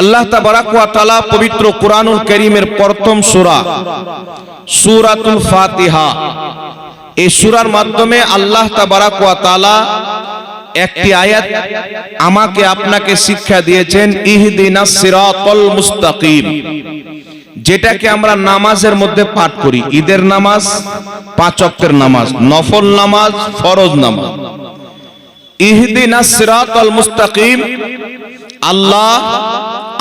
আল্লাহ তালা পবিত্র কোরআনুল করিমের প্রথম সুরা, সূরাতুল ফাতিহা। এই সুরার মাধ্যমে আল্লাহ তালা একটি আয়াত আমাকে আপনাকে শিক্ষা দিয়েছেন, ইহদিনাস সিরাতাল মুস্তাকিম, যেটাকে আমরা নামাজের মধ্যে পাঠ করি। ঈদের নামাজ, পাঁচ ওয়াক্তের নামাজ, নফল নামাজ, ফরজ নামাজ। ইহদিনা সিরাতাল মুস্তাকিম আল্লাহ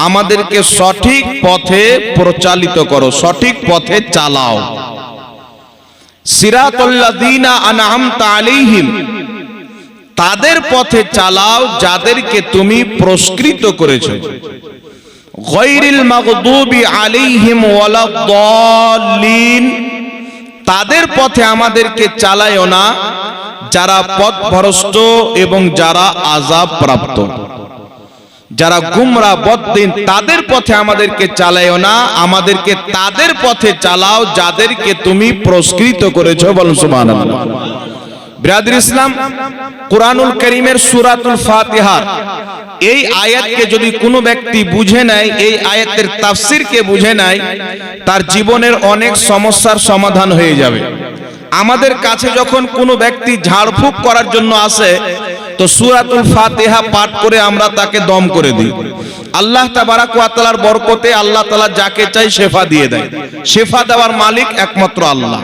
আমাদেরকে সঠিক পথে প্রচালিত করো, সঠিক পথে চালাও। সিরাতাল্লাযীনা আনআমতা আলাইহিম, তাদের পথে চালাও যাদেরকে তুমি পুরস্কৃত করেছ। গৈরিল মাগদুবি আলাইহিম ওয়ালাদ-দাল্লিন, তাদের পথে আমাদেরকে চালায়ও না, যারা পথভ্রষ্ট এবং যারা আযাব প্রাপ্ত যারা গুমরা বদ্দিন তাদের পথে আমাদেরকে চালায়ও না আমাদেরকে তাদের পথে চালাও যাদেরকে তুমি পুরস্কৃত করেছ বলুন সুবহানাল্লাহ। বিরাদুল ইসলাম কোরআনুল করিমের সুরাতুল ফাতিহার এই আয়াতকে যদি কোনো ব্যক্তি বুঝে নেয় এই আয়াতের তাফসিরকে বুঝে নেয় তার জীবনের অনেক সমস্যার সমাধান হয়ে যাবে। আমাদের কাছে যখন কোনো ব্যক্তি ঝাড়ফুঁক করার জন্য আসে তো সুরাতুল ফাতিহা পাঠ করে আমরা তাকে দম করে দিই। আল্লাহ তাবারাক ওয়া বরকতে আল্লাহ তালা যাকে চাই শেফা দিয়ে দেয়। শেফা দেওয়ার মালিক একমাত্র আল্লাহ।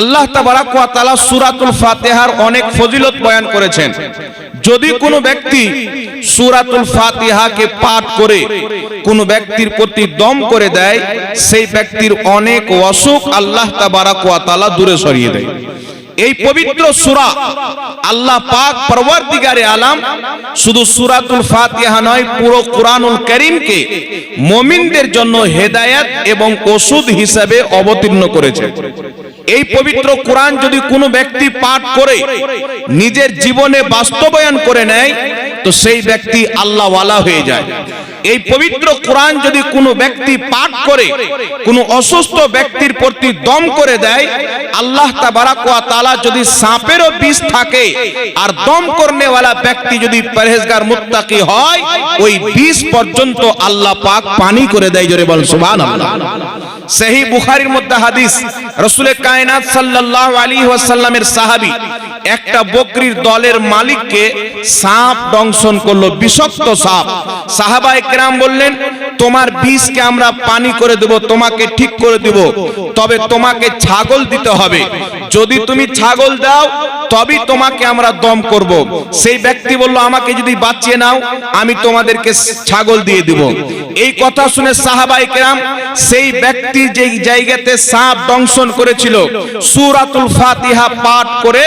আল্লাহ তাবারাক ওয়া তাআলা সূরাতুল ফাতিহার অনেক ফজিলত বয়ান করেছেন। যদি কোনো ব্যক্তি সূরাতুল ফাতিহাকে পাঠ করে কোনো ব্যক্তির প্রতি দম করে দেয়, সেই ব্যক্তির অনেক অসুখ আল্লাহ তাবারাক ওয়া তাআলা দূরে সরিয়ে দেয়। এই পবিত্র সুরা আল্লাহ পাক পরবর্তীকারে আলাম শুধু সুরাতুল ফাতিহা নয় পুরো কোরআনুল কারীমকে মুমিনদের জন্য হেদায়েত এবং ওষুধ হিসাবে অবতীর্ণ করেছে। এই পবিত্র কোরআন যদি কোনো ব্যক্তি পাঠ করে নিজের জীবনে বাস্তবায়ন করে নেয় তো সেই ব্যক্তি আল্লাহওয়ালা হয়ে যায়। এই পবিত্র কোরআন যদি কোনো ব্যক্তি পাঠ করে, কোনো অসুস্থ ব্যক্তির প্রতি দম করে দেয়, আল্লাহ তালা যদি সাপেরও বিষ থাকে, আর দম করনেওয়ালা ব্যক্তি যদি পরহেজগার মুত্তাকি হয়, ওই বিষ পর্যন্ত আল্লাহ পাক পানি করে দেয়, জোরে বল, সুবহানাল্লাহ। সেই বুখারীর মধ্যে হাদিস, রসুলের কায়নাত সাল্লাল্লাহু আলাইহি ওয়াসাল্লামের সাহাবী একটা বকরির দলের মালিককে সাপ দংশন করল, বিষাক্ত সাপ। সাহাবায়ে কেরাম বললেন, তোমার বিষকে আমরা পানি করে দেব, তোমাকে ঠিক করে দেব, তবে তোমাকে ছাগল দিতে হবে। যদি তুমি ছাগল দাও, তবেই তোমাকে আমরা দম করব। সেই ব্যক্তি বলল, আমাকে যদি বাঁচিয়ে নাও, আমি তোমাদেরকে ছাগল দিয়ে দিব। এই কথা শুনে সাহাবাই কেরাম সেই ব্যক্তি যে জায়গাতে সাপ দংশন করেছিল, সুরাতুল ফাতিহা পাঠ করে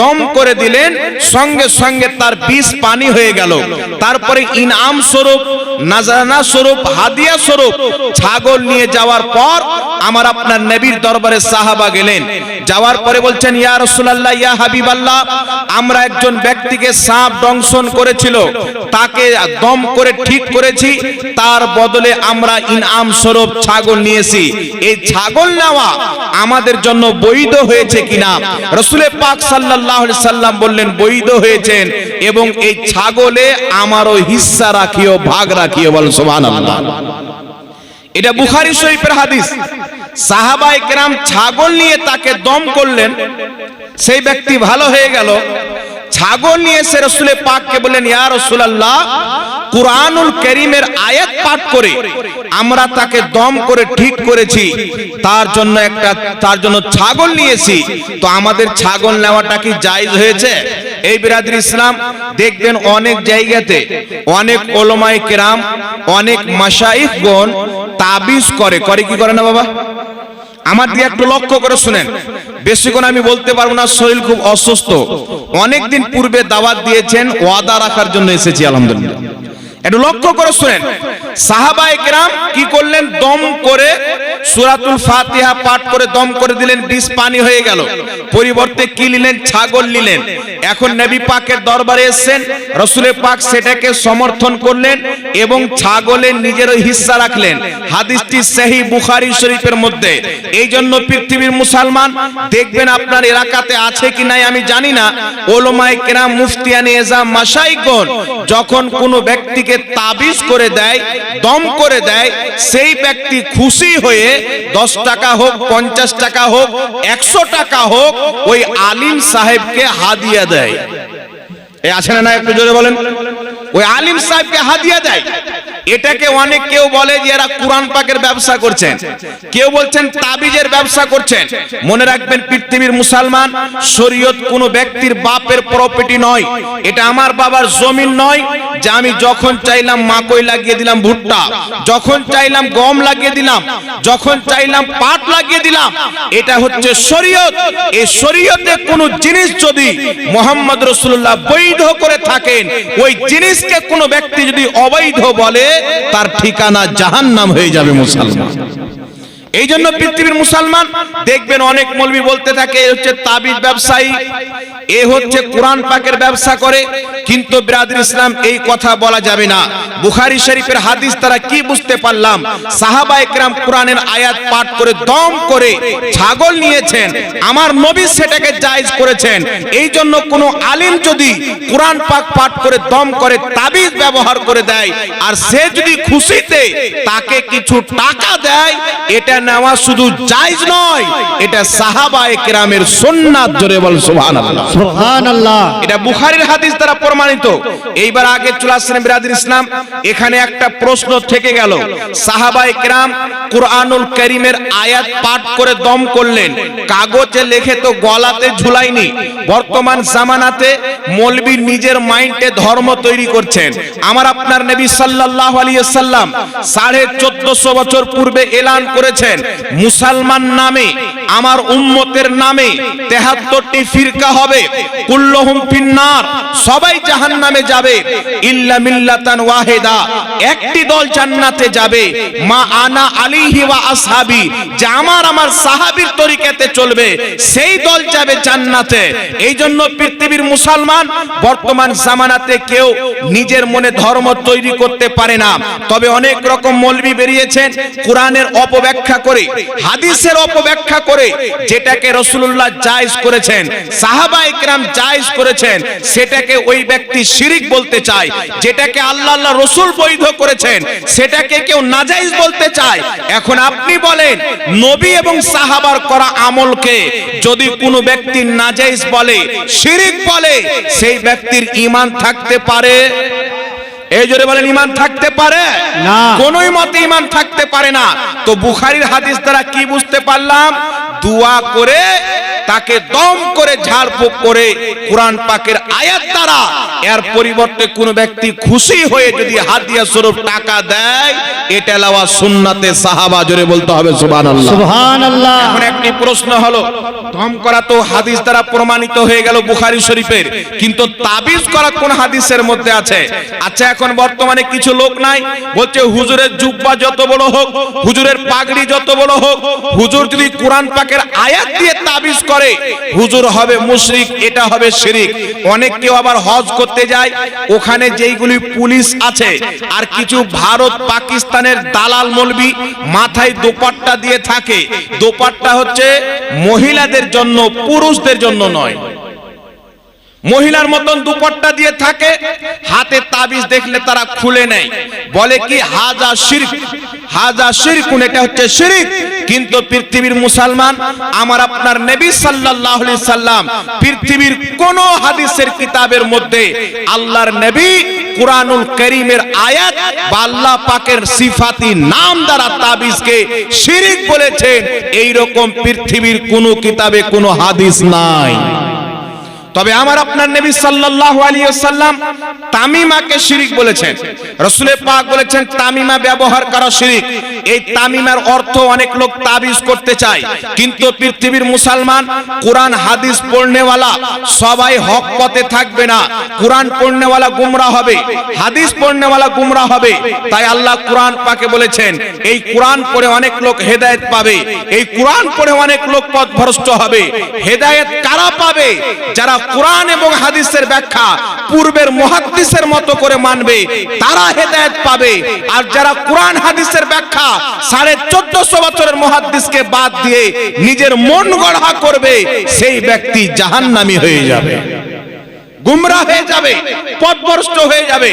দম করে দিলেন, সঙ্গে সঙ্গে তার বিষ পানি হয়ে গেল। তারপরে ইনাম স্বরূপ, নাজানা স্বরূপ, হাদিয়া স্বরূপ, ছাগল নিয়ে যাওয়ার পর আমার আপনার নবীর দরবারে সাহাবা গেলেন। যাওয়ার পরে বলছেন, ইয়া রাসূলুল্লাহ, ইয়া হাবিবাল্লাহ, আমরা একজন ব্যক্তিকে সাপ দংশন করেছিল, তাকে দম করে ঠিক করেছি, তার বদলে আমরা ইনাম স্বরূপ ছাগল নিয়েছি। এই ছাগল নেওয়া আমাদের জন্য বৈধ হয়েছে কিনা? রসুলের পাক সাল্লাল্লাহু আলাইহি সাল্লাম বললেন, বৈধ হয়েছেন এবং এই ছাগলে আমারও হিস্সা রাখিও, ভাগ রাখিও বল সোমান এটা বুখারি শরীফের হাদিস। সাহাবাই কেরাম ছাগল নিয়ে তাকে দম করলেন। সেই ব্যক্তি ভালো হয়ে গেল। ছাগল নিয়ে সে রসুলে পাককে বললেন, ইয়া রসুলাল্লাহ কুরআনুল করিমের আয়াত পাঠ করে আমরা তাকে দম করে ঠিক করেছি, তার জন্য একটা, তার জন্য ছাগল নিয়েছি। তো আমাদের ছাগল নেওয়াটা কি জায়েজ হয়েছে? এই বিরাদির ইসলাম, দেখবেন অনেক জায়গাতে অনেক ওলমায়ে কেরাম, অনেক মাশাইখগণ তাবিজ করে। করে কি করে না বাবা? আমার দিয়ে একটু লক্ষ্য করে শুনেন। বেশিক্ষণ আমি বলতে পারব না, শরীর খুব অসুস্থ। অনেকদিন পূর্বে দাওয়াত দিয়েছেন, ওয়াদা রাখার জন্য এসেছি, আলহামদুলিল্লাহ। একটু লক্ষ্য করে শুনেন। সাহাবায়ে কেরাম কি করলেন? দম করে সুরাতুল ফাতিহা পাঠ করে দম করে দিলেন বিষ পানি হয়ে গেল। পরিবর্তে কি নিলেন? ছাগল নিলেন। এখন নবী পাকের দরবারে এসেছেন, রসুলের পাক সেটাকে সমর্থন করলেন এবং ছাগলের নিজের হিস্সা রাখলেন। হাদিসটি সেহী বুখারি শরীফের মধ্যে। এই জন্য পৃথিবীর মুসলমান, দেখবেন আপনার এলাকাতে আছে কি নাই আমি জানি না। ওলমায়ে কেরাম, মুফতিয়ানি এজাম মাশাইকগণ যখন কোনো ব্যক্তিকে তাবিজ করে দেয়, দম করে দেয়, সেই ব্যক্তি খুশি হয়ে দশ টাকা হোক, পঞ্চাশ টাকা হোক, একশো টাকা হোক, ওই আলিম সাহেবকে হাদিয়া দেয়। আছে না একটু জোরে বলেন। ওই আলিম সাহেবকে হাদিয়া দেয়। এটাকে অনেক কেউ বলে যে এরা কোরআন পাকের ব্যবসা করছেন। কেউ বলছেন তাবিজের ব্যবসা করছেন। মনে রাখবেন পৃথিবীর মুসলমান, শরীয়ত কোনো ব্যক্তির বাপের প্রপার্টি নয়। এটা আমার বাবার জমিন নয় যে আমি যখন চাইলাম মাকই লাগিয়ে দিলাম ভুট্টা, যখন চাইলাম গম লাগিয়ে দিলাম, যখন চাইলাম পাট লাগিয়ে দিলাম, এটা হচ্ছে শরীয়ত। এই শরীয়তে কোনো জিনিস যদি মোহাম্মদ রসুল্লাহ বৈধ করে থাকেন, ওই জিনিসকে কোনো ব্যক্তি যদি অবৈধ বলে তার ঠিকানা জাহান নাম হয়ে যাবে মুসলমান। এই জন্য পৃথিবীর মুসলমান দেখবেন অনেক মলবি বলতে থাকে হচ্ছে তাবিজ ব্যবসায়ী। এ হচ্ছে কোরআন পাকের ব্যবসা করে, কিন্তু বিরাদর ইসলাম এই কথা বলা যাবে না। বুখারী শরীফের হাদিস তারা কি বুঝতে পারলাম? সাহাবা একরাম কোরআনের আয়াত পাঠ করে দম করে ছাগল নিয়েছেন, আমার নবী সেটাকে জায়েজ করেছেন। এই জন্য কোন আলিম যদি কোরআন পাক পাঠ করে দম করে তাবিজ ব্যবহার করে দেয়, আর সে যদি খুশিতে তাকে কিছু টাকা দেয়, এটা নেওয়া শুধু জায়েজ নয়, এটা সাহাবা একরামের সুন্নাত, জোরে বল সুবহানাল্লাহ। এটা প্রমাণিত। এইবার আগে ইসলাম। এখানে একটা প্রশ্ন থেকে গেল। কুরআনুল আয়াত পাঠ করে দম করলেন। কাগজে লিখে তো গলাতে ঝুলাইনি বর্তমান জামানাতে মৌলবী নিজের মাইন্ডে ধর্ম তৈরি করছেন। আমার আপনার নবী সাল্লাল্লাহু সাল্লাম সাড়ে চোদ্দশো বছর পূর্বে এলান করেছেন। মুসলমান নামে আমার উম্মতের নামে তেহাত্তরটি ফিরকা হবে। কুল্লহুম ফিন্নার। সবাই জাহান্নামে যাবে। ইল্লা মিল্লাতান ওয়াহেদা। একটি দল জান্নাতে যাবে। মা আনা আলিহি ওয়া আসহাবি। যে আমার আমার সাহাবীর তরিকাতে চলবে। সেই দল যাবে জান্নাতে। এই জন্য পৃথিবীর মুসলমান বর্তমান জামানাতে কেউ নিজের মনে ধর্ম তৈরি করতে পারে না। তবে অনেক রকম মৌলবি বেরিয়েছেন। কোরআনের অপব্যাখ্যা করে, হাদিসের অপব্যাখ্যা করে যেটাকে রসুল্লাহ জায়েজ করেছেন, সাহাবা ইকরাম জায়েজ করেছেন, সেটাকে ওই ব্যক্তি শিরিক বলতে চায়, যেটাকে আল্লাহ আল্লাহ রসুল বৈধ করেছেন, সেটাকে কেউ নাজাইজ বলতে চায়। এখন আপনি বলেন, নবী এবং সাহাবার করা আমলকে যদি কোনো ব্যক্তি নাজাইজ বলে, শিরিক বলে, সেই ব্যক্তির ঈমান থাকতে পারে? এই জোরে বলেন ইমান থাকতে পারে? না। কোনোই মতে ইমান থাকতে পারে না। তো বুখারির হাদিস দ্বারা কি বুঝতে পারলাম? দোয়া করে তাকে দম করে ঝাড়ফুঁক করে কোরআন পাকের আয়াত দ্বারা এর পরিবর্তে কোনো ব্যক্তি খুশি হয়ে যদি হাদিয়া স্বরূপ টাকা দেয় এটা লাওয়া সুন্নাতে সাহাবা জোরে বলতে হবে সুবহানাল্লাহ। সুবহানাল্লাহ। এখন একটি প্রশ্ন হলো দম করা তো হাদিস দ্বারা প্রমাণিত হয়ে গেল বুখারী শরীফের কিন্তু তাবিজ করা কোন হাদিসের মধ্যে আছে? আচ্ছা এখন বর্তমানে কিছু লোক নাই বলছে হুজুরের জুব্বা যত বড় হোক হুজুরের পাগড়ি যত বড় হোক হুজুর যদি কোরআন পাকের আয়াত দিয়ে তাবিজ করে হুজুর হবে মুশরিক, এটা হবে শিরিক। অনেক কেউ আবার হজ করতে যায়, ওখানে যেইগুলি পুলিশ আছে, আর কিছু ভারত পাকিস্তানের দালাল মলবি মাথায় দোপাট্টা দিয়ে থাকে। দোপাট্টা হচ্ছে মহিলাদের জন্য, পুরুষদের জন্য নয়। মহিলার মতন দুপট্টা দিয়ে থাকে, হাতে তাবিজ দেখলে তারা খুলে নেয়। বলে কি, হাজা শিরক, হাজা শিরকুন, এটা হচ্ছে শিরিক। কিন্তু পৃথিবীর মুসলমান, আমার আপনার নবী সাল্লাল্লাহু আলাইহি সাল্লাম পৃথিবীর কোন হাদিসের কিতাবের মধ্যে আল্লাহর নবী কুরআনুল করিমের আয়াত বা আল্লাহ পাকের সিফাতি নাম দ্বারা তাবিজকে শিরিক বলেছেন এই রকম পৃথিবীর কোন কিতাবে কোনো হাদিস নাই। তবে আমার আপনার নবী সাল্লাল্লাহু আলাইহি ওয়াসাল্লাম তামিমাকে শিরিক বলেছেন। রাসূলের পাক বলেছেন, তামিমা ব্যবহার করা শিরিক। এই তামিমার অর্থ অনেক লোক তাবিজ করতে চায়। কিন্তু পৃথিবীর মুসলমান কোরআন, হাদিস পড়নেওয়ালা সবাই হক পথে থাকবে না। কোরআন পড়নেওয়ালা গুমরা হবে, হাদিস পড়নেওয়ালা গুমরা হবে। তাই আল্লাহ কোরআন পাকে বলেছেন, এই কোরআন পড়ে অনেক লোক হেদায়েত পাবে। এই কোরআন পড়ে অনেক লোক পথভ্রষ্ট হবে। হেদায়েত কারা পাবে? যারা কোরআন এবং হাদিসের ব্যাখ্যা পূর্বের মহাদিসের মতো করে মানবে, তারা হেদায়েত পাবে। আর যারা কোরআন, হাদিসের ব্যাখ্যা সাড়ে চোদ্দশো বছরের মুহাদ্দিসকে বাদ দিয়ে নিজের মন গড়া করবে, সেই ব্যক্তি জাহান্নামী হয়ে যাবে। গুমরা হয়ে যাবে, পথভ্রষ্ট হয়ে যাবে।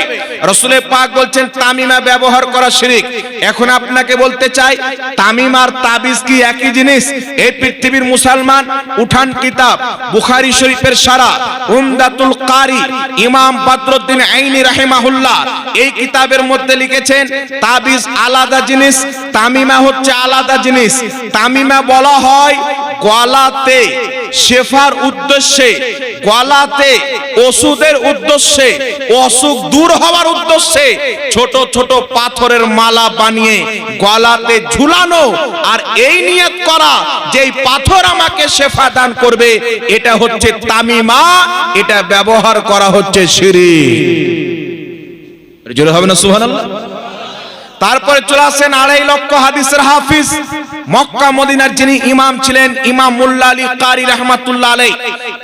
রসুলের পাক বলছেন, তামিমা ব্যবহার করা শিরিক। এখন আপনাকে বলতে চাই তামিম আর তাবিজ কি একই জিনিস? এই পৃথিবীর মুসলমান, উঠান কিতাব, বুখারি শরীফের সারা, উমদাতুল কারি, ইমাম বদরুদ্দিন আইনি রাহিমাহুল্লাহ, এই কিতাবের মধ্যে লিখেছেন, তাবিজ আলাদা জিনিস, তামিমা হচ্ছে আলাদা জিনিস। তামিমা বলা হয়, গলাতে, শেফার উদ্দেশ্যে গলাতে ওষুধের উদ্দেশ্যে, অসুখ দূর হওয়ার উদ্দেশ্যে ছোট ছোট পাথরের মালা বানিয়ে গলাতে ঝুলানো আর এই নিয়ত করা যে পাথর আমাকে শেফা দান করবে, এটা হচ্ছে তামিমা, এটা ব্যবহার করা হচ্ছে সিঁড়ি। জোরে হবে না, সুবহানাল্লাহ? তারপরে চলে আসেন আড়াই লক্ষ হাদিসের হাফিজ। মক্কা মদিনার যিনি ইমাম ছিলেন, ইমাম মুল্লা আলী কারি রহমাতুল্লাহ আলাই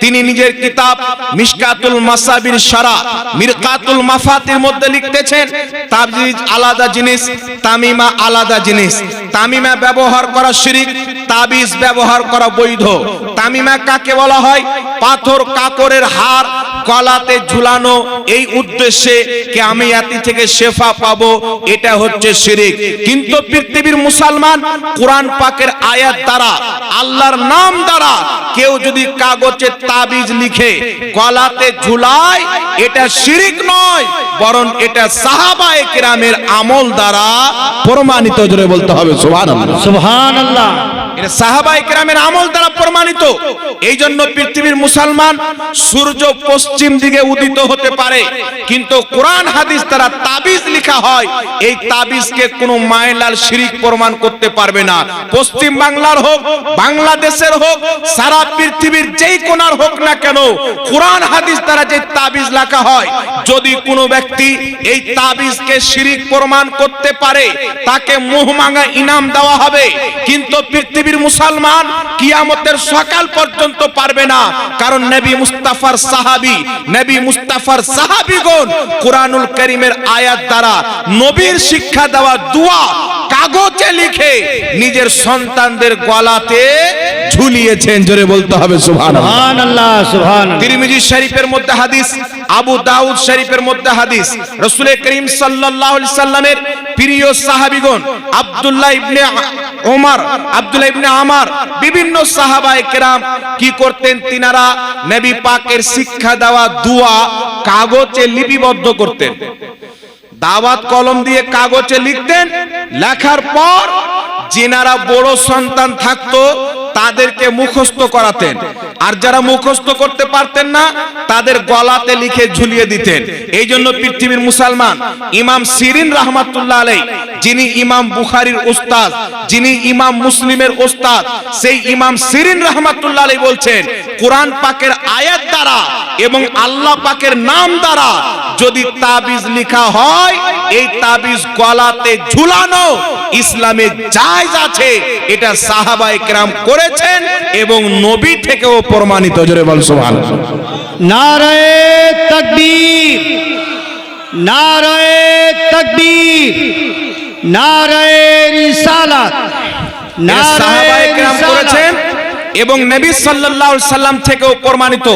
তিনি নিজের কিতাব মিশকাতুল মাসাবির সারা মিরকাতুল মাফাতির মধ্যে লিখতেছেন তাবজিজ আলাদা জিনিস, তামিমা আলাদা জিনিস, তামিমা ব্যবহার করা শিরিক, তাবিজ ব্যবহার করা বৈধ, তামিমা কাকে বলা হয়? পাথর কাকরের হার কলাতে ঝুলানো, এই উদ্দেশ্যে কে আমি এতি থেকে শেফা পাবো? এটা হচ্ছে শিরিক। কিন্তু পৃথিবীর মুসলমান কোরআন পাকের আয়াত দ্বারা, আল্লাহর নাম দ্বারা কেউ যদি কাগজে তাবিজ লিখে, গলাতে ঝুলায় এটা শিরিক নয়, বরং এটা সাহাবায়ে কেরামের আমল দ্বারা প্রমাণিত জোরে বলতে হবে, সুবহানাল্লাহ। সুহান আল্লাহ এটা সাহাবাই কেরামের আমল দ্বারা প্রমাণিত। এই জন্য পৃথিবীর মুসলমান সূর্য পশ্চিম দিকে উদিত হতে পারে। কিন্তু কোরআন হাদিস দ্বারা তাবিজ হয়, এই তাবিজকে কোনো শিরিক প্রমাণ করতে পারবে না। পশ্চিম বাংলার হোক, বাংলাদেশের হোক, সারা পৃথিবীর যেই কোনার হোক না কেন, কোরআন হাদিস দ্বারা যে তাবিজ লেখা হয়, যদি কোনো ব্যক্তি এই তাবিজকে শিরিক প্রমাণ করতে পারে, তাকে মুহমাঙ্গা ইনাম দেওয়া হবে। কিন্তু পৃথিবীর মুসলমান কিয়ামতের সকাল পর্যন্ত পারবে না। কারণ নবী মুস্তাফার সাহাবী নবী মুস্তাফার সাহাবীগণ কোরআনুল করিমের আয়াত দ্বারা নবীর শিক্ষা দেওয়া দোয়া কাগজে লিখে নিজের সন্তানদের গলাতে ঝুলিয়েছেন। জোরে বলতে হবে সুবহানাল্লাহ। সুবহান আল্লাহ তিরমিজি শরীফের মধ্যে হাদিস আবু দাউদ শরীফের মধ্যে হাদিস। রাসূল করিম সাল্লাল্লাহু আলাইহি সাল্লামের প্রিয় সাহাবীগণ, আব্দুল্লাহ ইবনে ওমর আব্দুল্লাহ ইবনে আমার, বিভিন্ন সাহাবায়ে কেরাম কি করতেন? তিনারা নবী পাকের শিক্ষা দেওয়া দোয়া কাগজে লিপিবদ্ধ করতেন। দাওয়াত কলম দিয়ে কাগজে লিখতেন। লেখার পর যিনারা বড় সন্তান থাকতো তাদেরকে মুখস্থ করাতেন। আর যারা মুখস্থ করতে পারতেন না, তাদের গলাতে লিখে ঝুলিয়ে দিতেন। এই জন্য পৃথিবীর মুসলমান, ইমাম সিরিন রহমাতুল্লাহ আলাই যিনি ইমাম বুখারীর উস্তাদ, যিনি ইমাম মুসলিমের উস্তাদ, সেই ইমাম সিরিন রহমাতুল্লাহ আলাই বলছেন, কোরআন পাকের আয়াত দ্বারা এবং আল্লাহ পাকের নাম দ্বারা যদি তাবিজ লেখা হয়, এই তাবিজ গলাতে ঝুলানো ইসলামে জায়েজ আছে। এটা সাহাবায়ে কেরাম করেছেন এবং নবী থেকেও প্রমাণিত জোরে বল সুবহান নারায়ে তাকবীর নারায়ে তাকবীর নারায়ে রিসালাত নারায়ে সাহাবায়ে করেছেন। এবং নবী সাল্লাল্লাহু সাল্লাম থেকেও প্রমাণিত।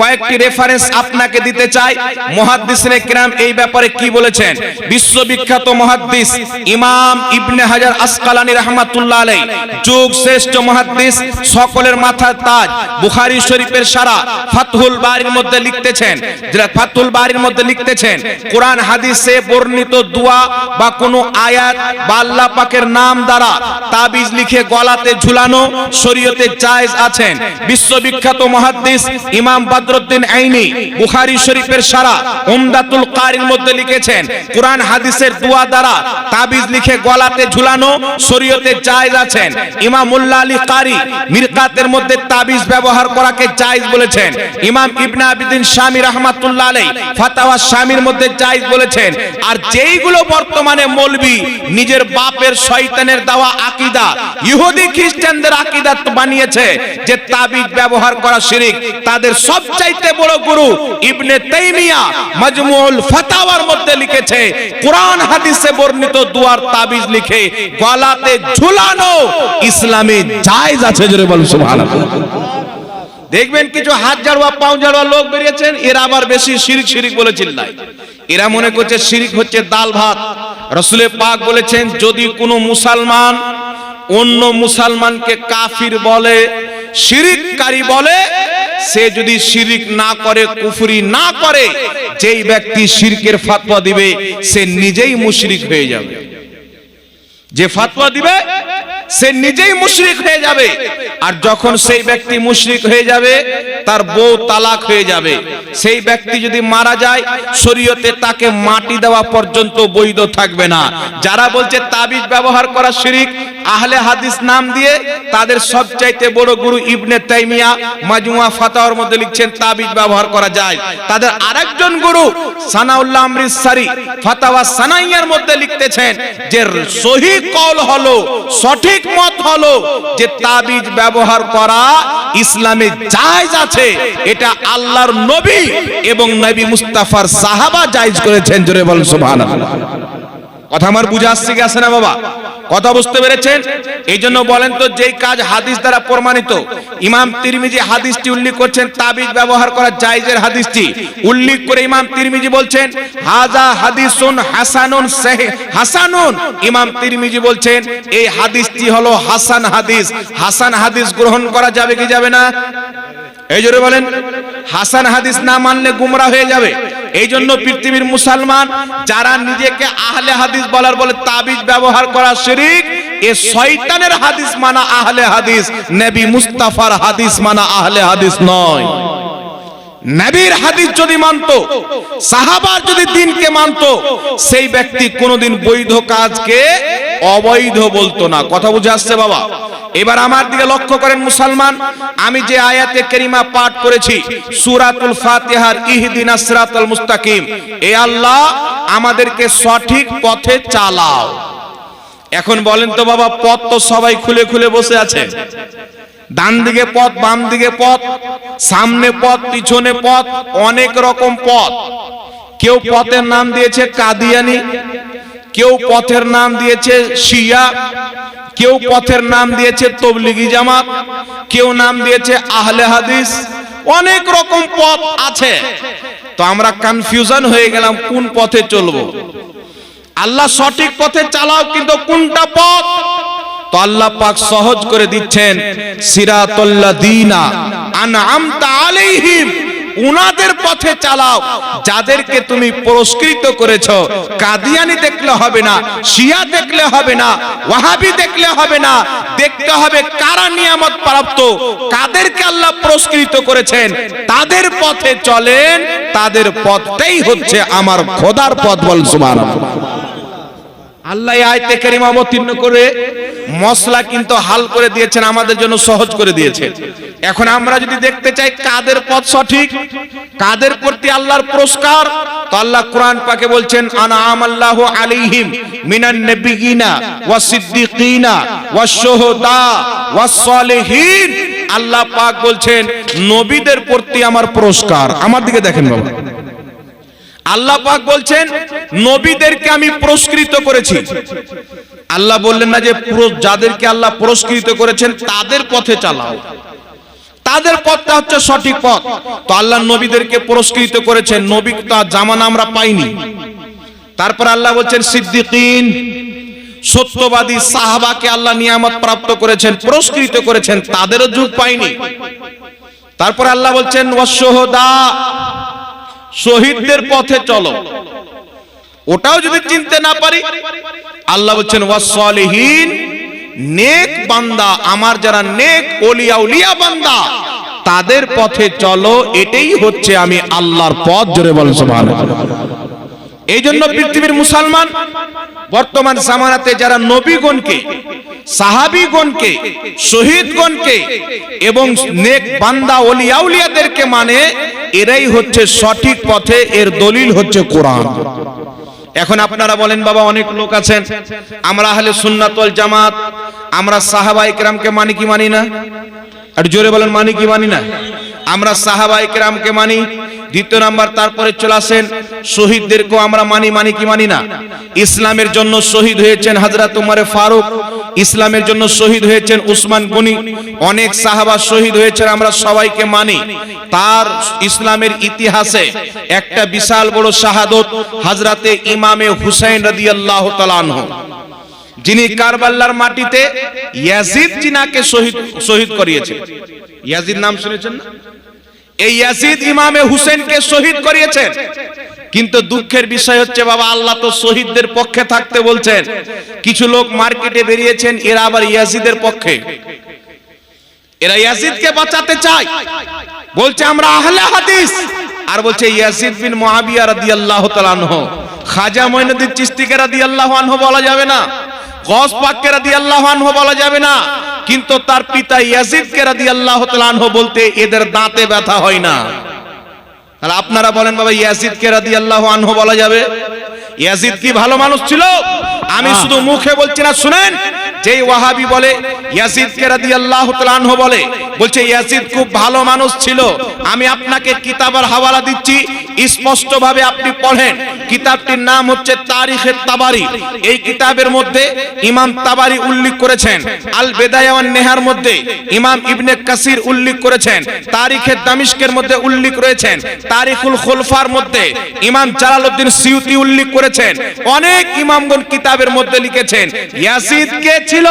কয়েকটি রেফারেন্স আপনাকে দিতে চাই। মুহাদ্দিসিনে কিরাম এই ব্যাপারে কি বলেছেন? বিশ্ববিখ্যাত মুহাদ্দিস ইমাম ইবনে হাজার আসকালানি রাহমাতুল্লাহ আলাইহি। যুগ শ্রেষ্ঠ মুহাদ্দিস, সকলের মাথার তাজ। বুখারী শরীফের সারা ফাতহুল বারির মধ্যে লিখতেছেন। যেটা ফাতহুল বারির মধ্যে লিখতেছেন, কোরআন হাদিসে বর্ণিত দোয়া বা কোনো আয়াত বা আল্লাহ পাকের নাম দ্বারা তাবিজ লিখে গলাতে ঝুলানো, শরীয়তে জায়েজ জায়েজ আছেন। বিশ্ববিখ্যাত মুহাদ্দিস ইমাম বদরুদ্দিন আইনি বুখারী শরীফের সারা উমদাতুল কারির মধ্যে লিখেছেন, কোরআন হাদিসের দোয়া দ্বারা তাবিজ লিখে গলাতে ঝুলানো শরীয়তে জায়েজ আছেন। ইমাম মুল্লা আলী কারি মিরকাতের মধ্যে তাবিজ ব্যবহার করাকে জায়েজ বলেছেন। ইমাম ইবনে আবিদিন শামী রাহমাতুল্লাহ আলাইহি ফাতাওয়া শামীর মধ্যে জায়েজ বলেছেন, আর যেইগুলো বর্তমানে মৌলবি, নিজের বাপের শয়তানের দেওয়া আকীদা, ইহুদি খ্রিস্টানদের আকীদা বানিয়েছে যে তাবিজ ব্যবহার করা শিরিক, তাদের সবচাইতে বড় গুরু ইবনে তাইমিয়া মাজমুউল ফাতাওয়ার মধ্যে লিখেছে, কোরআন হাদিসে বর্ণিত দুয়ার তাবিজ লিখে গলাতে ঝুলানো ইসলামে জায়েজ আছে জোরে বলুন, সুবহানাল্লাহ। দেখবেন কিছু হাত জাড়ুয়া পাও জাড়ুয়া লোক বেরিয়েছেন, এরা আবার বেশি শিরিক শিরিক বলে চিল্লায়। এরা মনে করছে শিরিক হচ্ছে ডাল ভাত। রসুলে পাক বলেছেন, যদি কোনো মুসলমান অন্য মুসলমানকে কাফির বলে, শিরিককারী বলে, সে যদি শিরিক না করে, কুফরি না করে, যেই ব্যক্তি শিরকের ফাতোয়া দিবে, সে নিজেই মুশরিক হয়ে যাবে। যে ফাতোয়া দিবে সে নিজেই মুশরিক হয়ে যাবে। আর যখন সেই ব্যক্তি মুশরিক হয়ে যাবে, তার বউ তালাক হয়ে যাবে। সেই ব্যক্তি যদি মারা যায়, শরীয়তে তাকে মাটি দেওয়া পর্যন্ত বৈধ থাকবে না। যারা বলছে তাবিজ ব্যবহার করা শিরিক, আহলে হাদিস নাম দিয়ে তাদের সবচাইতে বড় গুরু ইবনে তাইমিয়া মাজমুয়া ফাতাওয়ার মধ্যে লিখছেন, তাবিজ ব্যবহার করা যায়। তাদের আরেকজন গুরু সানাউল্লাহ আমৃতসারি ফাতাওয়া সানাইয়ার মধ্যে লিখতেছেন যে, সহি কল হলো সঠিক মত হলো যে তাবিজ ব্যবহার করা ইসলামে জায়েজ আছে। এটা আল্লাহর নবী এবং নবী মুস্তাফার সাহাবা জায়েজ করেছেন। জোরে বলেন সুবহানাল্লাহ। কথা আমার বুঝে আসছে আসে না বাবা? কথা বুঝতে পেরেছেন? এই জন্য বলেন তো, যেই কাজ হাদিস দ্বারা প্রমাণিত, ইমাম তিরমিজি হাদিসটি উল্লেখ করছেন, তাবিজ ব্যবহার করা জায়েজের হাদিসটি। উল্লেখ করে ইমাম তিরমিজি বলছেন হাজা হাদিসুন হাসানুন সাহি হাসানুন! ইমাম তিরমিজি বলছেন, এই হাদিসটি হলো হাসান হাদিস। হাসান হাদিস গ্রহণ করা যাবে কি যাবে না? এই জোরে বলেন, হাসান হাদিস না মানলে গুমরা হয়ে যাবে। এই জন্য পৃথিবীর মুসলমান যারা নিজেকে আহলে হাদিস বলার বলে তাবিজ ব্যবহার করা শিরিক, এ শয়তানের হাদিস মানা আহলে হাদিস, নবী মুস্তাফার হাদিস মানা আহলে হাদিস নয়। নবীর হাদিস যদি মানত, সাহাবার যদি দিনকে মানতো, সেই ব্যক্তি কোনোদিন বৈধ কাজকে অবৈধ বলতো না। কথা বুঝে আসছে বাবা? এবার আমার দিকে লক্ষ্য করেন মুসলমান, আমি যে আয়াতে কেরিমা পাঠ করেছি, সূরাতুল ফাতিহার ইহদিনাস সিরাতাল মুস্তাকিম, এ আল্লাহ আমাদেরকে সঠিক পথে চালাও। এখন বলেন তো বাবা, পথ তো সবাই খুলে খুলে বসে আছে। ডান দিকে পথ, বাম দিকে পথ, সামনে পথ, পিছনে পথ, অনেক রকম পথ। কেউ পথের নাম দিয়েছে কাদিয়ানি, কেউ পথের নাম দিয়েছে শিয়া, কেউ পথের নাম দিয়েছে তবলিগি জামাত, কেউ নাম দিয়েছে আহলে হাদিস, অনেক রকম পথ আছে। তো আমরা কনফিউশন হয়ে গেলাম, কোন পথে চলবো? আল্লাহ সঠিক পথে চালাও, কিন্তু কোনটা পথ? তো আল্লাহ পাক সহজ করে দিচ্ছেন সিরাতুল্লাযিনা আনআমতা আলাইহিম, উনাদের পথে চালাও, যাদেরকে তুমি পুরস্কৃত করেছ। কাদিয়ানি দেখলে হবে না, শিয়া দেখলে হবে না, ওয়াহাবি দেখলে হবে না, দেখতে হবে কারা নিয়ামত প্রাপ্ত, কাদেরকে আল্লাহ পুরস্কৃত করেছেন। তাদের পথে চলেন, তাদের পথটাই হচ্ছে আমার খোদার পথ বল, সুবহানাল্লাহ। আল্লাহ আয়তে কারিমা অবতীর্ণ করে মশলা কিন্তু হাল করে দিয়েছেন, আমাদের জন্য সহজ করে দিয়েছে। এখন আমরা যদি দেখতে চাই কাদের পথ সঠিক, কাদের প্রতি আল্লাহর পুরস্কার, তো আল্লাহ কোরআন পাকে বলছেন, আনা আম আল্লাহ আলাইহিম মিনান নবিয়িনা ওয়াস সিদ্দিকিনা ওয়াস শুহাদা ওয়াস সালিহিন। আল্লাহ পাক বলছেন, নবীদের প্রতি আমার পুরস্কার। আমার দিকে দেখেন বাবা। আল্লাহ পাক বলছেন, নবীদেরকে আমি পুরস্কৃত করেছি। আল্লাহ বললেন না যে যাদেরকে আল্লাহ পুরস্কৃত করেছেন, তাদের পথে চালাও। তাদের পথটা হচ্ছে সঠিক পথ। তো আল্লাহ নবীদেরকে পুরস্কৃত করেছেন, নবী তার জামানা আমরা পাইনি। তারপর আল্লাহ বলছেন, সিদ্দিকিন, সত্যবাদী সাহাবাকে আল্লাহ নিয়ামত প্রাপ্ত করেছেন, পুরস্কৃত করেছেন, তাদেরও যুগ পাইনি। তারপর আল্লাহ বলছেন ওয়াসহদা শহীদদের পথে চলো। ওটাও যদি চিনতে না পারি, আল্লাহ বলছেন ওয়াসলিহীন নেক বান্দা, আমার যারা নেক ওলিয়া উলিয়া বান্দা, তাদের পথে চলো, এটাই হচ্ছে আমি আল্লাহর পথ, জোরে বলছো সুবহানাল্লাহ। এই জন্য পৃথিবীর মুসলমান বর্তমান জামানাতে যারা নবীগণকে, সাহাবিগণকে, শহীদগণকে এবং নেক বান্দা ওলিয়াউলিয়াদেরকে মানে এরাই হচ্ছে সঠিক পথে, এর দলিল হচ্ছে কোরআন। এখন আপনারা বলেন, বাবা, অনেক লোক আছেন। আমরা হলে সুন্নাতল জামাত, আমরা সাহাবা ইকরামকে মানি কি মানি না? আর জোরে বলেন, মানি কি মানি না? আমরা সাহাবা ইকরামকে মানি দ্বিতীয় নাম্বার, তারপরে চলে আসেন শহীদদেরকেও আমরা মানি মানি কি মানি না? ইসলামের জন্য শহীদ হয়েছেন হযরত উমারে ফারুক, ইসলামের জন্য শহীদ হয়েছেন উসমান গনি, অনেক সাহাবা শহীদ হয়েছেন, আমরা সবাইকে মানি। তার ইসলামের ইতিহাসে একটা বিশাল বড় শাহাদত হযরতে ইমামে হুসাইন রাদিয়াল্লাহু তাআলা আনহু। যিনি কারবাল্লার মাটিতে ইয়াজিদ জিনাকে শহীদ শহীদ করিয়েছেন। ইয়াজিদ নাম শুনেছেন না? এই ইয়াজিদ ইমামে হুসেনকে শহীদ করিয়েছেন। কিন্তু দুঃখের বিষয় হচ্ছে, বাবা, আল্লাহ তো শহীদদের পক্ষে থাকতে বলছেন। কিছু লোক মার্কেটে বেরিয়েছেন, এরা আবার ইয়াজিদের পক্ষে। এরা ইয়াজিদকে বাঁচাতে চায়। বলছে, আমরা আহলে হাদিস। আর বলছে, ইয়াজিদ বিন মুআবিয়া রাদিয়াল্লাহু তাআলা আনহু। খাজা মঈনুদ্দিন চিশতিকে রাদিয়াল্লাহু আনহু বলা যাবে না। গস পাককে রাদিয়াল্লাহু আনহু বলা যাবে না। কিন্তু তার পিতা ইয়াজিদকে রাদিয়াল্লাহু তাআলা আনহু বলতে এদের দাঁতে ব্যথা হয় না। তাহলে আপনারা বলেন বাবা ইয়াজিদকে রাদিয়াল্লাহু আনহু বলা যাবে? ইয়াজিদ কি ভালো মানুষ ছিল? আমি শুধু মুখে বলছি না শুনেন। যেই ওয়াহাবি বলে, ইয়াজিদকে রাদিয়াল্লাহু তাআলা আনহু বলে, বলছে, ইয়াজিদ খুব ভালো মানুষ ছিল। আমি আপনাকে কিতাবের হাওয়ালা দিচ্ছি। স্পষ্ট ভাবে আপনি পড়েন। কিতাবটির নাম হচ্ছে তারিখে তাবারি। এই কিতাবের মধ্যে ইমাম তাবারি উল্লেখ করেছেন। আল বেদায়া ওয়ান নেহার মধ্যে ইমাম ইবনে কাসির উল্লেখ করেছেন। তারিখে দামিশকের মধ্যে উল্লেখ রয়েছেন। তারিখুল খুলফার মধ্যে ইমাম জালালউদ্দিন সিউতি উল্লেখ করেছেন। অনেক ইমামগণ কিতাবের মধ্যে লিখেছেন ইয়াসিদ কে ছিল।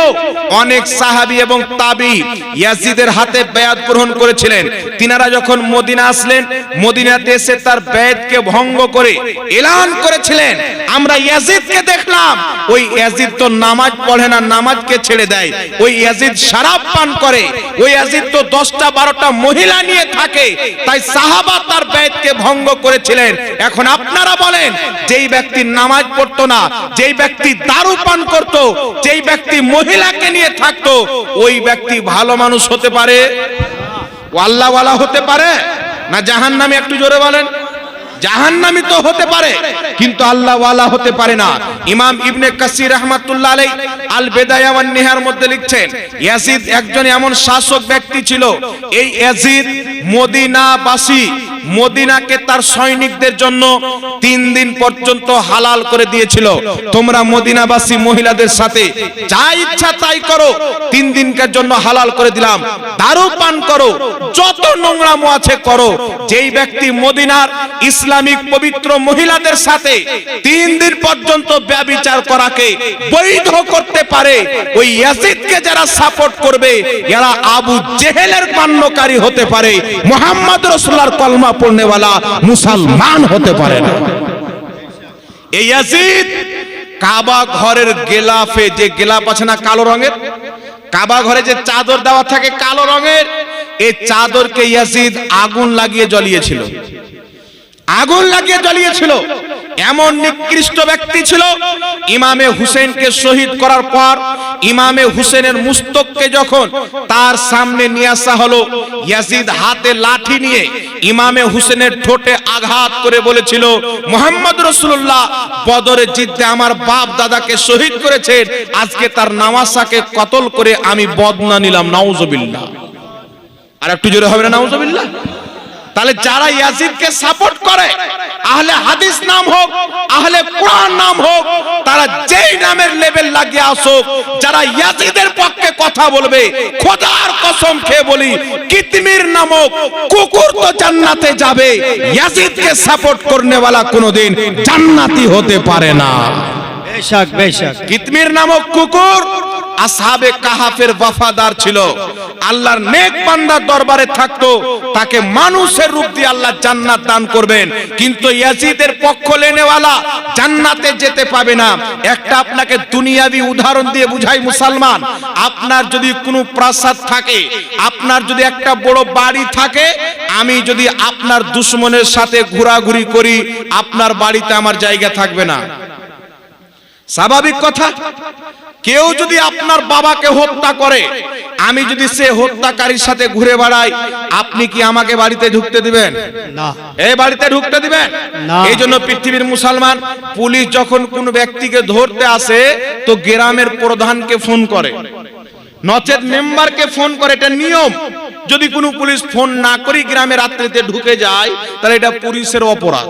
অনেক সাহাবী এবং তাবি ইয়াসিদের হাতে বেয়াত গ্রহণ করেছিলেন। তিনারা যখন মদিনা আসলেন, মদিনাতে এসে তার বেয়াতকে ভঙ্গ করে এলান করেছিলেন। আমরা ইয়াজিদকে দেখলাম। ওই ইয়াজিদ তো নামাজ পড়ে না, নামাজকে ছেড়ে দেয়। ওই ইয়াজিদ শরাব পান করে। ওই ইয়াজিদ তো দশটা, বারোটা মহিলা নিয়ে থাকে। তাই সাহাবা তার বেয়াতকে ভঙ্গ করেছিলেন। এখন আপনারা বলেন, যেই ব্যক্তি নামাজ পড়তো না, যেই ব্যক্তি দারু পান করত, যেই ব্যক্তি মহিলাকে নিয়ে থাকতো, ওই ব্যক্তি ভালো মানুষ হতে পারে আল্লাহওয়ালা হতে পারে, না জাহান্নামে একটু জোরে বলেন? জাহান্নামি তো হতে পারে, কিন্তু আল্লাহ ওয়ালা হতে পারে না। ইমাম ইবনে কাসির রহমাতুল্লাহ আলাই আল বেদায়া ওয়ান নিহার মধ্যে লিখছেন, ইয়াজিদ একজন এমন শাসক ব্যক্তি ছিল, এই ইয়াজিদ মদিনাবাসী মদিনাকে তার সৈনিকদের জন্য তিন দিন পর্যন্ত হালাল করে দিয়েছিল। তোমরা মদিনাবাসী মহিলাদের সাথে যা ইচ্ছা তাই করো। তিন দিনকার জন্য হালাল করে দিলাম। দারু পান করো। যত নোংরামো আছে করো। যেই ব্যক্তি মদিনার ইসলামিক পবিত্র মহিলাদের সাথে তিন দিন পর্যন্ত ব্যবিচার করাকে বৈধ করতে পারে, ওই ইয়াসিদকে যারা সাপোর্ট করবে, এরা আবু জেহেলের মান্যকারী হতে পারে, মোহাম্মদ রসুল্লাহর কলমা পড়নেওয়ালা মুসলমান হতে পারে না। এই ইয়াজিদ, কাবা ঘরের গেলাফে যে গেলাফ আছে না কালো রঙের, কাবা ঘরে যে চাদর দেওয়া থাকে কালো রঙের, এই চাদরকে ইয়াজিদ আগুন লাগিয়ে জ্বলিয়েছিল। আগুন লাগিয়ে জ্বলিয়েছিল। এমন নিকৃষ্ট ব্যক্তি ছিল, ইমামে হুসেনকে শহীদ করার পর ইমামে হুসেনের মুস্তককে যখন তার সামনে নিয়ে আসা হলো, ইয়াজিদ হাতে লাঠি নিয়ে ইমামে হুসেনের ঠোঁটে আঘাত করে বলেছিল, মোহাম্মদ রসুল্লাহ বদরে জিদ্দে আমার বাপ দাদাকে শহীদ করেছেন, আজকে তার নামাসাকে কতল করে আমি বদনা নিলাম, নাউজবিল্লাহ। আর একটু জোরে হবে না, নাউজবিল্লাহ? তাহলে যারা ইয়াজিদকে সাপোর্ট করে, আহলে হাদিস নাম হোক, আহলে কোরআন নাম হোক, তারা যেই নামের লেভেল লাগিয়ে আসুক, যারা ইয়াজিদের পক্ষে কথা বলবে, খোদার কসম খেয়ে বলি, কিতমির নামক কুকুর তো জান্নাতে যাবে, ইয়াজিদকে সাপোর্ট করনেওয়ালা কোনোদিন জান্নাতি হতে পারে না। বেশক বেশক কিতমির নামক কুকুর আসহাবে কাহাফের ওয়াফাদার ছিল। আল্লাহর নেক বান্দার দরবারে থাকতো, তাকে মানুষের রূপ দিয়ে আল্লাহ জান্নাত দান করবেন। কিন্তু ইয়াজিদের পক্ষ লেনেওয়ালা জান্নাতে যেতে পাবে না। একটা আপনাকে দুনিয়াবি উদাহরণ দিয়ে বুঝাই মুসলমান, আপনার যদি কোনো প্রাসাদ থাকে, আপনার যদি একটা বড় বাড়ি থাকে, আমি যদি আপনার দুশ্মনের সাথে ঘোরাঘুরি করি, আপনার বাড়িতে আমার জায়গা থাকবে না। স্বাভাবিক কথা কেউ যদি আপনার বাবাকে হত্যা করে আমি যদি সে হত্যাকারীর সাথে ঘুরে বেড়াই আপনি কি আমাকে বাড়িতে ঢুকতে দিবেন? না। এই বাড়িতে ঢুকতে দিবেন? এই জন্য পৃথিবীর মুসলমান পুলিশ যখন কোন ব্যক্তিকে ধরতে আসে তো গ্রামের প্রধানকে ফোন করে। নচেত মেম্বারকে ফোন করে এটা নিয়ম। যদি কোনো পুলিশ ফোন না করি গ্রামে রাত্রিতে ঢুকে যায় তাহলে এটা পুলিশের অপরাধ।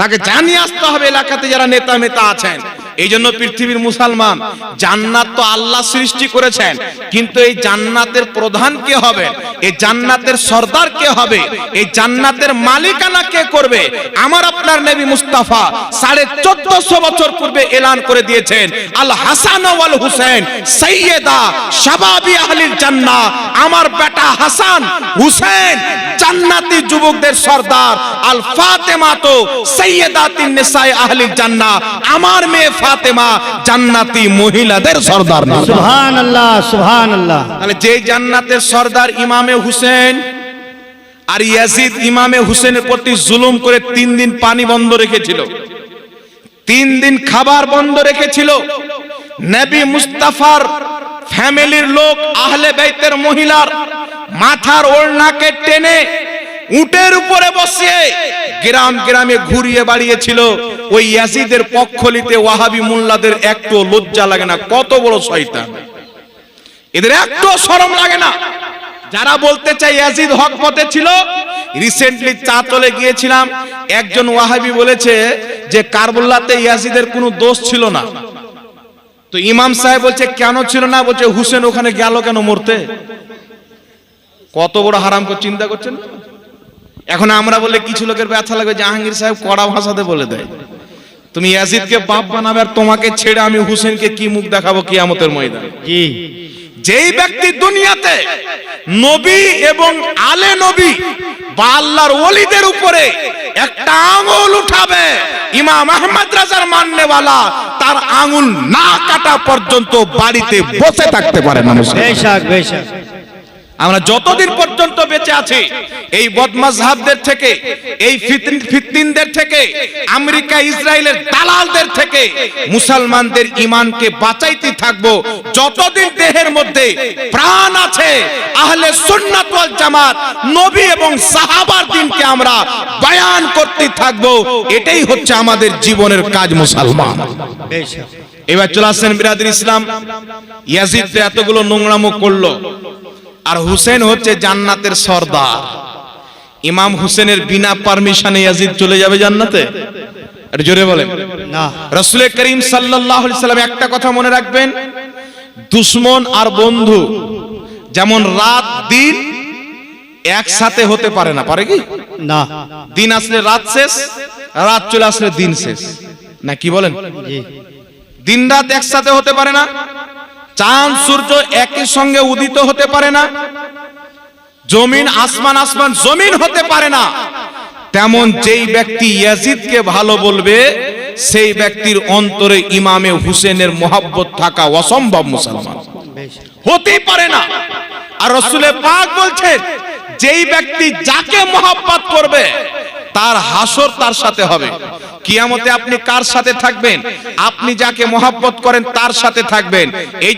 তাকে জানিয়ে আসতে হবে এলাকাতে যারা নেতা মেতা আছেন। এই জন্য পৃথিবীর মুসলমান, জান্নাত তো আল্লাহ সৃষ্টি করেছেন, কিন্তু এই জান্নাতের প্রধান কে হবে? এই জান্নাতের সর্দার কে হবে? এই জান্নাতের মালিকানা কে করবে? আমার আপনার নবী মুস্তাফা সাড়ে চোদ্দশো বছর পূর্বে এলান করে দিয়েছেন, আল হাসান ওয়াল হুসেন সৈয়দা শাবাবি আহলিল জান্নাহ, আমার বেটা হাসান হুসেন, জান্নাতি যুবকদের সর্দার, আল ফাতেমা তো সৈয়দাতিন নিসায়ে আহলিল জান্নাহ, আমার মেয়ে ফাতেমা জান্নাতি মহিলাদের সর্দার না। সুবহান আল্লাহ সুবহান আল্লাহ তাহলে যে জান্নাতের সর্দার ইমামে হুসেন আর ইয়াজিদ ইমামে হুসেনের প্রতি জুলুম করে তিন দিন পানি বন্ধ রেখেছিল তিন দিন খাবার বন্ধ রেখেছিল নবী মুস্তাফার ফ্যামিলির লোক আহলে বাইতের মহিলার মাথার ওড়নাকে টেনে উটের উপরে বসিয়ে গ্রাম গ্রামে ঘুরিয়ে বাড়িয়েছিল। ওই ইয়াজিদের পক্ষ নিতে ওয়াহাবি মোল্লাদের একটু লজ্জা লাগে না। কত বড় শয়তান। এদের একটু শরম লাগে না। যারা বলতে চাই ইয়াজিদ হক পথে ছিল রিসেন্টলি চাতলে গিয়েছিলাম। একজন ওয়াহাবি বলেছে যে, কারবুল্লাতে ইয়াজিদের কোনো দোষ ছিল না। তো ইমাম সাহেব বলছে, কেন ছিল না? বলছে, হুসেন ওখানে গেল কেন মরতে? কত বড় হারাম করে চিন্তা করছেন? এখন আমরা বলে কিছু লোকের ব্যথা লাগবে জাহাঙ্গীর সাহেব কড়া ভাষাতে বলে দেয় তুমি ইয়াজিদকে বাপ বানাবে আর তোমাকে ছেড়ে আমি হুসেনকে কি মুখ দেখাবো কিয়ামতের ময়দানে? জি যেই ব্যক্তি দুনিয়াতে নবী এবং আলে নবী বা আল্লাহর ওলিদের উপরে একটা আঙুল উঠাবে ইমাম আহমদ রাজার মাননেওয়ালা তার আঙুল না কাটা পর্যন্ত বাড়িতে বসে থাকতে পারে মানুষ। বেশক বেশক। আমরা যতদিন পর্যন্ত বেঁচে আছি, এই বদমাজহাবদের থেকে, এই ফিতন- ফিতনিনদের থেকে, আমেরিকা, ইসরায়েলের দালালদের থেকে মুসলমানদের ইমানকে বাঁচাইতে থাকব। যতদিন দেহের মধ্যে প্রাণ আছে, আহলে সুন্নাত ওয়াল জামাত, নবী এবং সাহাবার দিনকে আমরা বয়ান করতে থাকব। এটাই হচ্ছে আমাদের জীবনের কাজ, মুসলমান। এবার চলে আসছেন বিরাদের ইসলাম। ইয়াজিদ এতগুলো নোংরামো করল। আর হুসেন হচ্ছে জান্নাতের সর্দার। ইমাম হুসেনের বিনা পারমিশনে ইয়াজিদ চলে যাবে জান্নাতে? জোরে বলেন। না। রসুল করিম সাল্লাল্লাহু আলাইহি সাল্লাম একটা কথা মনে রাখবেন দুশ্মন আর বন্ধু যেমন রাত দিন একসাথে হতে পারে না পারে কি? না। দিন আসলে রাত শেষ রাত চলে আসলে দিন শেষ। না কি বলেন? দিন রাত একসাথে হতে পারে না চাঁদ, সূর্য একই সঙ্গে উদিত হতে পারে না। জমিন আসমান আসমান জমিন হতে পারে না। তেমন যেই ব্যক্তি ইয়াজিদকে ভালো বলবে, সেই ব্যক্তির অন্তরে ইমামে হুসেনের মোহাব্বত থাকা অসম্ভব মুসলমান। হতেই পারে না। আর রসুলে পাক বলছেন, যেই ব্যক্তি যাকে মহাব্বত করবে, তার হাসর তার সাথে হবে। কিয়ামতে আপনি কার সাথে থাকবেন? আপনি যাকে মহাব্বত করেন, তার সাথে থাকবেন। এই